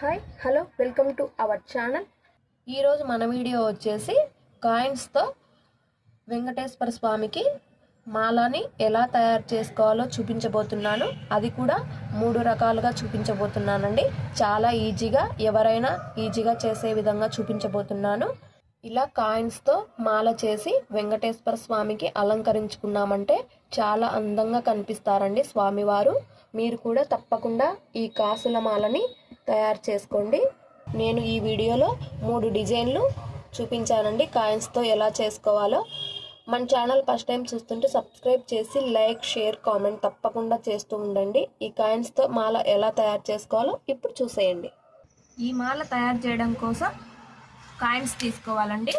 Hi hello welcome to our channel ఈరోజు మన video వచ్చేసి కాయిన్స్తో వెంకటేశ్వర స్వామికి మాలని ఎలా తయారు చేసుకోవాలో చూపించబోతున్నాను. అది కూడా మూడు రకాలుగా చూపించబోతున్నానండి. చాలా ఈజీగా ఎవరైనా ఈజీగా చేసే విధంగా చూపించబోతున్నాను. ఇలా కాయిన్స్తో మాల చేసి వెంకటేశ్వర స్వామికి అలంకరించుకున్నామంటే చాలా అందంగా కనిపిస్తారండి స్వామివారు. మీరు కూడా తప్పకుండా ఈ కాసుల మాలని తయారు చేసుకోండి. నేను ఈ వీడియోలో మూడు డిజైన్లు చూపించానండి. కాయిన్స్తో ఎలా చేసుకోవాలో. మన ఛానల్ ఫస్ట్ టైం చూస్తుంటే సబ్స్క్రైబ్ చేసి లైక్ షేర్ కామెంట్ తప్పకుండా చేస్తూ ఉండండి. ఈ కాయిన్స్తో మాల ఎలా తయారు చేసుకోవాలో ఇప్పుడు చూసేయండి. ఈ మాల తయారు చేయడం కోసం కాయిన్స్ తీసుకోవాలండి.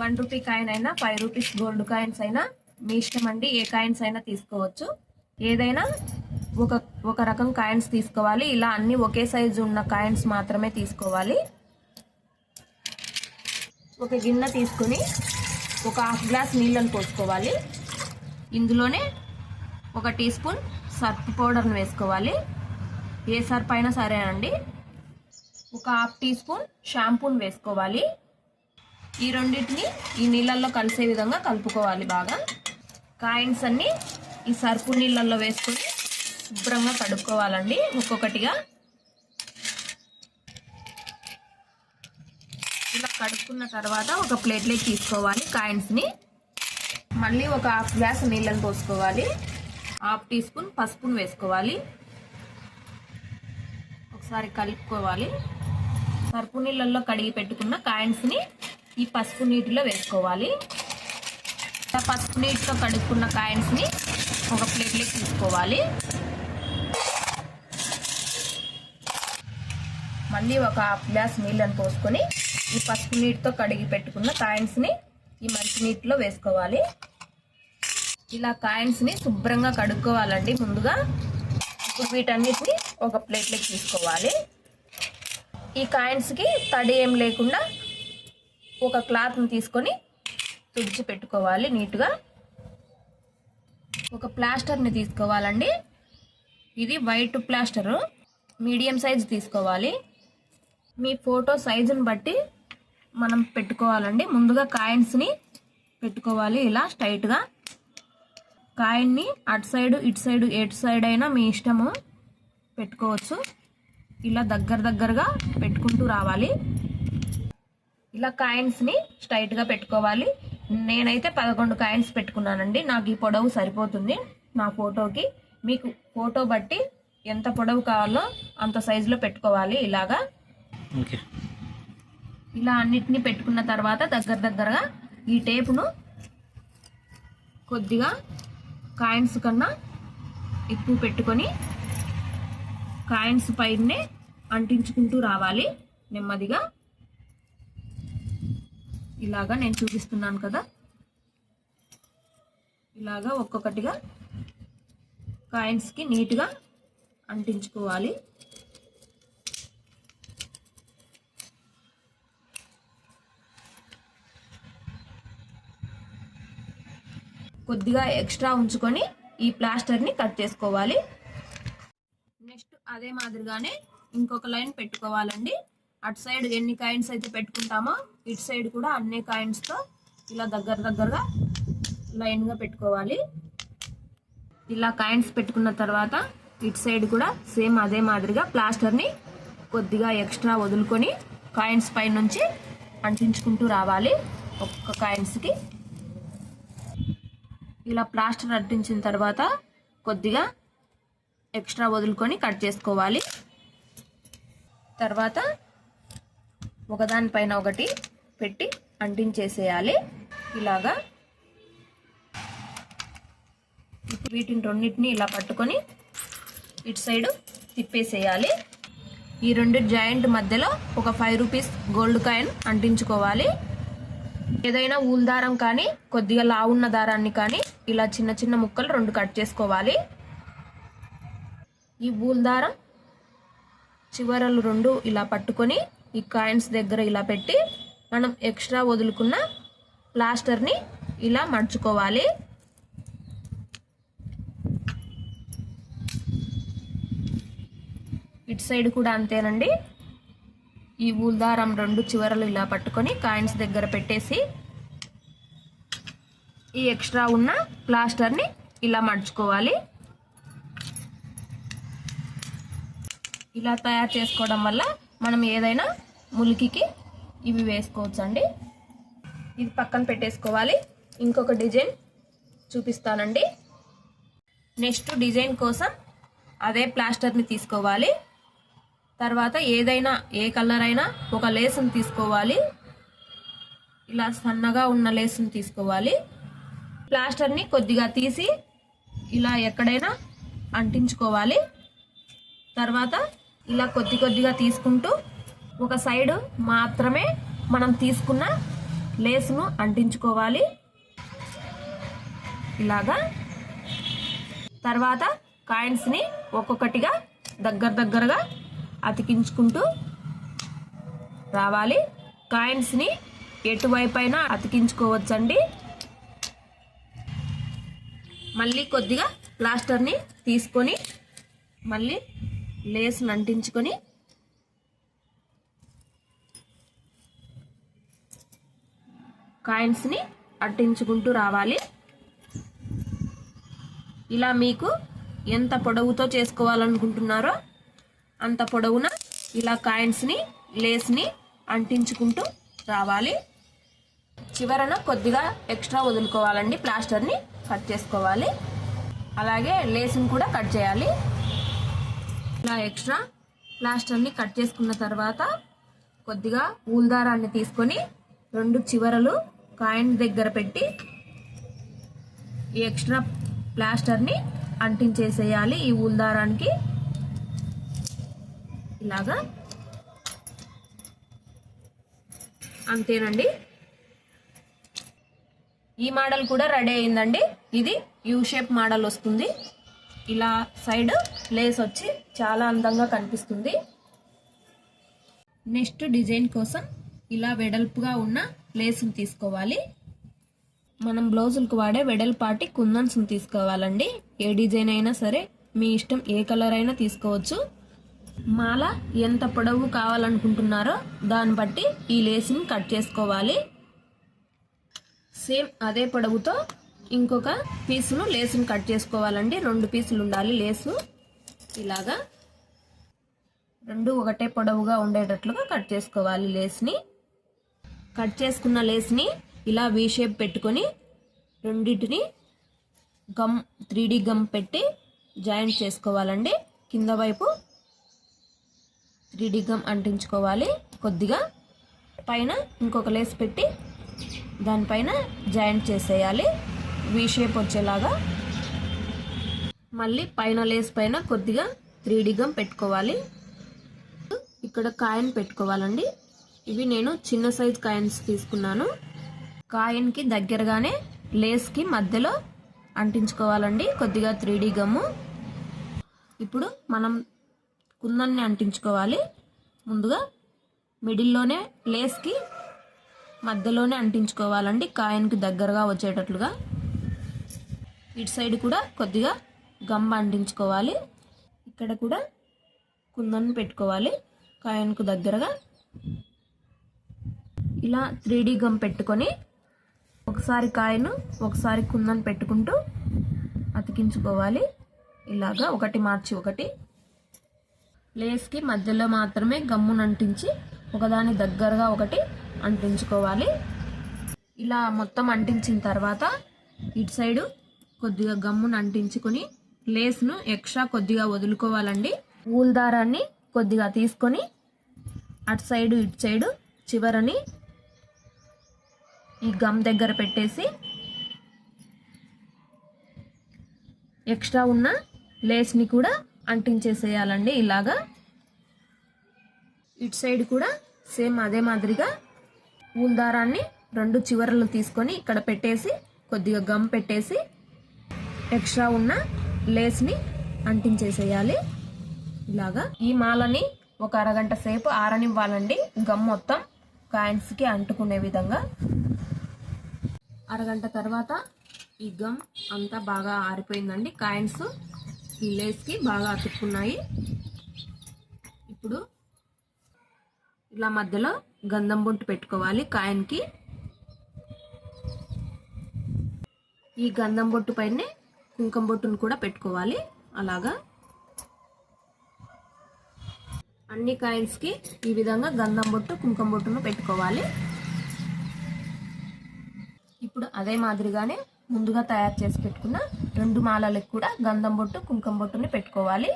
వన్ రూపీ కాయిన్ అయినా ఫైవ్ రూపీస్ గోల్డ్ కాయిన్స్ అయినా మీ ఇష్టం అండి ఏ కాయిన్స్ అయినా తీసుకోవచ్చు. ఏదైనా ఒక ఒక రకం కాయిన్స్ తీసుకోవాలి. ఇలా అన్ని ఒకే సైజు ఉన్న కాయిన్స్ మాత్రమే తీసుకోవాలి. ఒక గిన్నె తీసుకుని ఒక హాఫ్ గ్లాస్ నీళ్ళని పోసుకోవాలి. ఇందులోనే ఒక టీ స్పూన్ సర్ఫ్ పౌడర్ని వేసుకోవాలి. ఏ సర్ప్ అయినా సరేనండి ఒక హాఫ్ టీ స్పూన్ షాంపూని వేసుకోవాలి. ఈ రెండింటిని ఈ నీళ్ళల్లో కలిసే విధంగా కలుపుకోవాలి బాగా. కాయిన్స్ అన్నీ ఈ సర్పు నీళ్ళల్లో వేసుకొని శుభ్రంగా కడుక్కోవాలండి ఒక్కొక్కటిగా. ఇలా కడుక్కున్న తర్వాత ఒక ప్లేట్లోకి తీసుకోవాలి కాయిన్స్ని. మళ్ళీ ఒక హాఫ్ గ్లాస్ నీళ్ళని పోసుకోవాలి. హాఫ్ టీ స్పూన్ పసుపును వేసుకోవాలి. ఒకసారి కలుపుకోవాలి. పరుపు నీళ్ళల్లో కడిగి పెట్టుకున్న కాయిన్స్ని ఈ పసుపు నీటిలో వేసుకోవాలి. ఆ పసుపు నీటితో కడుక్కున్న కాయిన్స్ని ఒక ప్లేట్లోకి తీసుకోవాలి. మళ్ళీ ఒక హాఫ్ గ్లాస్ నీళ్ళని పోసుకొని ఈ పసుపు నీటితో కడిగి పెట్టుకున్న కాయిన్స్ని ఈ మంచినీటిలో వేసుకోవాలి. ఇలా కాయిన్స్ని శుభ్రంగా కడుక్కోవాలండి ముందుగా. ఇప్పుడు వీటన్నిటిని ఒక ప్లేట్లోకి తీసుకోవాలి. ఈ కాయిన్స్కి తడి ఏం లేకుండా ఒక క్లాత్ని తీసుకొని తుడిచి పెట్టుకోవాలి నీట్గా. ఒక ప్లాస్టర్ని తీసుకోవాలండి. ఇది వైట్ ప్లాస్టరు. మీడియం సైజ్ తీసుకోవాలి. మీ ఫోటో సైజుని బట్టి మనం పెట్టుకోవాలండి. ముందుగా కాయిన్స్ని పెట్టుకోవాలి. ఇలా స్ట్రైట్గా కాయిన్ని అటు సైడు ఇటు సైడు ఎటు సైడ్ అయినా మీ ఇష్టము పెట్టుకోవచ్చు. ఇలా దగ్గర దగ్గరగా పెట్టుకుంటూ రావాలి. ఇలా కాయిన్స్ని స్ట్రైట్గా పెట్టుకోవాలి. నేనైతే పదకొండు కాయిన్స్ పెట్టుకున్నానండి. నాకు ఈ పొడవు సరిపోతుంది. నా ఫోటోకి మీకు ఫోటో బట్టి ఎంత పొడవు కావాలో అంత సైజులో పెట్టుకోవాలి ఇలాగా. ఇలా అన్నిటిని పెట్టుకున్న తర్వాత దగ్గర దగ్గరగా ఈ టేపును కొద్దిగా కాయిన్స్ కన్నా ఎక్కువ పెట్టుకొని కాయిన్స్ పైనే అంటించుకుంటూ రావాలి నెమ్మదిగా. ఇలాగా నేను చూపిస్తున్నాను కదా. ఇలాగా ఒక్కొక్కటిగా కాయిన్స్కి నీట్గా అంటించుకోవాలి. కొద్దిగా ఎక్స్ట్రా ఉంచుకొని ఈ ప్లాస్టర్ని కట్ చేసుకోవాలి. నెక్స్ట్ అదే మాదిరిగానే ఇంకొక లైన్ పెట్టుకోవాలండి. అటు సైడ్ ఎన్ని కాయిన్స్ అయితే పెట్టుకుంటామో ఇటు సైడ్ కూడా అన్ని కాయిన్స్తో ఇలా దగ్గర దగ్గరగా లైన్గా పెట్టుకోవాలి. ఇలా కాయిన్స్ పెట్టుకున్న తర్వాత ఇటు సైడ్ కూడా సేమ్ అదే మాదిరిగా ప్లాస్టర్ని కొద్దిగా ఎక్స్ట్రా వదులుకొని కాయిన్స్ పై నుంచి అంటించుకుంటూ రావాలి. ఒక్క కాయిన్స్కి ఇలా ప్లాస్టర్ అంటించిన తర్వాత కొద్దిగా ఎక్స్ట్రా వదులుకొని కట్ చేసుకోవాలి. తర్వాత ఒకదానిపైన ఒకటి పెట్టి అంటించేసేయాలి. ఇలాగా ఇప్పుడు వీటిని రెండింటిని ఇలా పట్టుకొని ఇటు సైడు తిప్పేసేయాలి. ఈ రెండు జాయింట్ మధ్యలో ఒక ఫైవ్ రూపీస్ గోల్డ్ కాయిన్ అంటించుకోవాలి. ఏదైనా ఊల్ దారం కానీ కొద్దిగా లావున్న దారాన్ని కానీ ఇలా చిన్న చిన్న ముక్కలు రెండు కట్ చేసుకోవాలి. ఈ ఊల్ దారం చివరలు రెండు ఇలా పట్టుకొని ఈ కాయిన్స్ దగ్గర ఇలా పెట్టి మనం ఎక్స్ట్రా వదులుకున్న ప్లాస్టర్ని ఇలా మడుచుకోవాలి. ఇటు సైడ్ కూడా అంతేనండి. ఈ ఊల్ రెండు చివరలు ఇలా పట్టుకొని కాయిన్స్ దగ్గర పెట్టేసి ఈ ఎక్స్ట్రా ఉన్న ప్లాస్టర్ని ఇలా మడుచుకోవాలి. ఇలా తయారు చేసుకోవడం వల్ల మనం ఏదైనా ములికికి ఇవి వేసుకోవచ్చండి. ఇది పక్కన పెట్టేసుకోవాలి. ఇంకొక డిజైన్ చూపిస్తానండి. నెక్స్ట్ డిజైన్ కోసం అదే ప్లాస్టర్ని తీసుకోవాలి. తర్వాత ఏదైనా ఏ కలర్ అయినా ఒక లేసును తీసుకోవాలి. ఇలా సన్నగా ఉన్న లేసును తీసుకోవాలి. ప్లాస్టర్ని కొద్దిగా తీసి ఇలా ఎక్కడైనా అంటించుకోవాలి. తర్వాత ఇలా కొద్ది కొద్దిగా తీసుకుంటూ ఒక సైడు మాత్రమే మనం తీసుకున్న లేస్ను అంటించుకోవాలి. ఇలాగా. తర్వాత కాయిన్స్ని ఒక్కొక్కటిగా దగ్గర దగ్గరగా అతికించుకుంటూ రావాలి. కాయిన్స్ని ఎటువైపైనా అతికించుకోవచ్చండి. మళ్ళీ కొద్దిగా ప్లాస్టర్ని తీసుకొని మళ్ళీ లేస్ని అంటించుకొని కాయిన్స్ని అంటించుకుంటూ రావాలి. ఇలా మీకు ఎంత పొడవుతో చేసుకోవాలనుకుంటున్నారో అంత పొడవున ఇలా కాయిన్స్ని లేస్ని అంటించుకుంటూ రావాలి. చివరన కొద్దిగా ఎక్స్ట్రా వదులుకోవాలండి ప్లాస్టర్ని కట్ చేసుకోవాలి. అలాగే లేస్ని కూడా కట్ చేయాలి. ఇలా ఎక్స్ట్రా ప్లాస్టర్ని కట్ చేసుకున్న తర్వాత కొద్దిగా ఊల్ దారాన్ని తీసుకొని రెండు చివరలు కాయిన్ దగ్గర పెట్టి ఈ ఎక్స్ట్రా ప్లాస్టర్ని అంటించేసేయాలి ఈ ఊల్ దారానికి ఇలాగా. అంతేనండి. ఈ మోడల్ కూడా రెడీ అయిందండి. ఇది యూ షేప్ మోడల్ వస్తుంది. ఇలా సైడ్ లేస్ వచ్చి చాలా అందంగా కనిపిస్తుంది. నెక్స్ట్ డిజైన్ కోసం ఇలా వెడల్పుగా ఉన్న లేస్ని తీసుకోవాలి. మనం బ్లౌజులకు వాడే వెడల్పాటి కుందన్స్ని తీసుకోవాలండి. ఏ డిజైన్ అయినా సరే మీ ఇష్టం ఏ కలర్ అయినా తీసుకోవచ్చు. మాల ఎంత పొడవు కావాలనుకుంటున్నారో దాన్ని బట్టి ఈ లేస్ని కట్ చేసుకోవాలి. సేమ్ అదే పొడవుతో ఇంకొక పీసును లేసును కట్ చేసుకోవాలండి. రెండు పీసులు ఉండాలి లేసు. ఇలాగా రెండు ఒకటే పొడవుగా ఉండేటట్లుగా కట్ చేసుకోవాలి లేస్ని. కట్ చేసుకున్న లేస్ని ఇలా వీ షేప్ పెట్టుకొని రెండింటిని గమ్ త్రీ గమ్ పెట్టి జాయింట్ చేసుకోవాలండి. కింద వైపు త్రీ గమ్ అంటించుకోవాలి కొద్దిగా. పైన ఇంకొక లేస్ పెట్టి దానిపైన జాయింట్ చేసేయాలి. వీ షేప్ వచ్చేలాగా. మళ్ళీ పైన లేస్ పైన కొద్దిగా త్రీ గమ్ పెట్టుకోవాలి. ఇక్కడ కాయిన్ పెట్టుకోవాలండి. ఇవి నేను చిన్న సైజ్ కాయిన్స్ తీసుకున్నాను. కాయిన్కి దగ్గరగానే లేస్కి మధ్యలో అంటించుకోవాలండి. కొద్దిగా త్రీ గమ్ము ఇప్పుడు మనం కుందన్ని అంటించుకోవాలి. ముందుగా మిడిల్లోనే లేస్కి మధ్యలోనే అంటించుకోవాలండి. కాయిన్కి దగ్గరగా వచ్చేటట్లుగా. ఇటు సైడ్ కూడా కొద్దిగా గమ్ అంటించుకోవాలి. ఇక్కడ కూడా కుందన్ పెట్టుకోవాలి. కాయన్కు దగ్గరగా. ఇలా త్రీ గమ్ పెట్టుకొని ఒకసారి కాయను ఒకసారి కుందన్ పెట్టుకుంటూ అతికించుకోవాలి. ఇలాగా ఒకటి మార్చి ఒకటి. లేస్కి మధ్యలో మాత్రమే గమ్మును అంటించి ఒకదాని దగ్గరగా ఒకటి అంటించుకోవాలి. ఇలా మొత్తం అంటించిన తర్వాత ఇటు సైడు కొద్దిగా గమ్మును అంటించుకొని లేస్ను ఎక్స్ట్రా కొద్దిగా వదులుకోవాలండి. ఊల్ దారాన్ని కొద్దిగా తీసుకొని అటు సైడు ఇటు సైడు చివరని ఈ గమ్ దగ్గర పెట్టేసి ఎక్స్ట్రా ఉన్న లేస్ని కూడా అంటించేసేయాలండి ఇలాగా. ఇటు సైడ్ కూడా సేమ్ అదే మాదిరిగా పూల దారాన్ని రెండు చివరలు తీసుకొని ఇక్కడ పెట్టేసి కొద్దిగా గమ్ పెట్టేసి ఎక్స్ట్రా ఉన్న లేస్ని అంటించేసేయాలి. ఇలాగా ఈ మాలని ఒక అరగంట సేపు ఆరనివ్వాలండి. గమ్ మొత్తం కాయిన్స్కి అంటుకునే విధంగా. అరగంట తర్వాత ఈ గమ్ అంతా బాగా ఆరిపోయిందండి. కాయిన్స్ ఈ లేస్కి బాగా అతుక్కున్నాయి. ఇప్పుడు ఇలా మధ్యలో గంధం బొట్టు పెట్టుకోవాలి కాయిన్కి. ఈ గంధం బొట్టు పైనే కుంకం బొట్టును కూడా పెట్టుకోవాలి. అలాగా. అన్ని కాయిన్స్కి ఈ విధంగా గంధం బొట్టు కుంకం బొట్టును పెట్టుకోవాలి. ఇప్పుడు అదే మాదిరిగానే ముందుగా తయారు చేసి పెట్టుకున్న రెండు మాలలకు కూడా గంధం బొట్టు కుంకం బొట్టుని పెట్టుకోవాలి.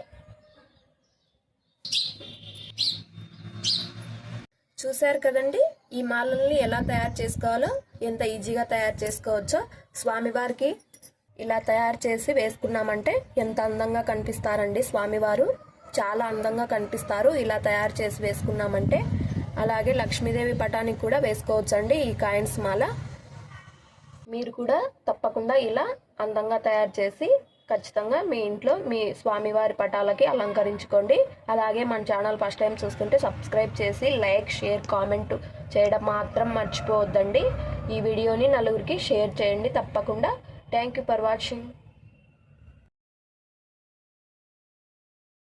చూశారు కదండి? ఈ మాలల్ని ఎలా తయారు చేసుకోవాలో ఎంత ఈజీగా తయారు చేసుకోవచ్చో స్వామివారికి ఇలా తయారు చేసి వేసుకున్నామంటే ఎంత అందంగా కనిపిస్తారండి స్వామివారు. చాలా అందంగా కనిపిస్తారు ఇలా తయారు చేసి వేసుకున్నామంటే. అలాగే లక్ష్మీదేవి పటానికి కూడా వేసుకోవచ్చండి ఈ కాయిన్స్ మాల. మీరు కూడా తప్పకుండా ఇలా అందంగా తయారు చేసి ఖచ్చితంగా మీ ఇంట్లో మీ స్వామివారి పటాలకి అలంకరించుకోండి. అలాగే మన ఛానల్ ఫస్ట్ టైం చూస్తుంటే సబ్స్క్రైబ్ చేసి లైక్ షేర్ కామెంట్ చేయడం మాత్రం మర్చిపోవద్దండి. ఈ వీడియోని నలుగురికి షేర్ చేయండి తప్పకుండా. Thank you for watching.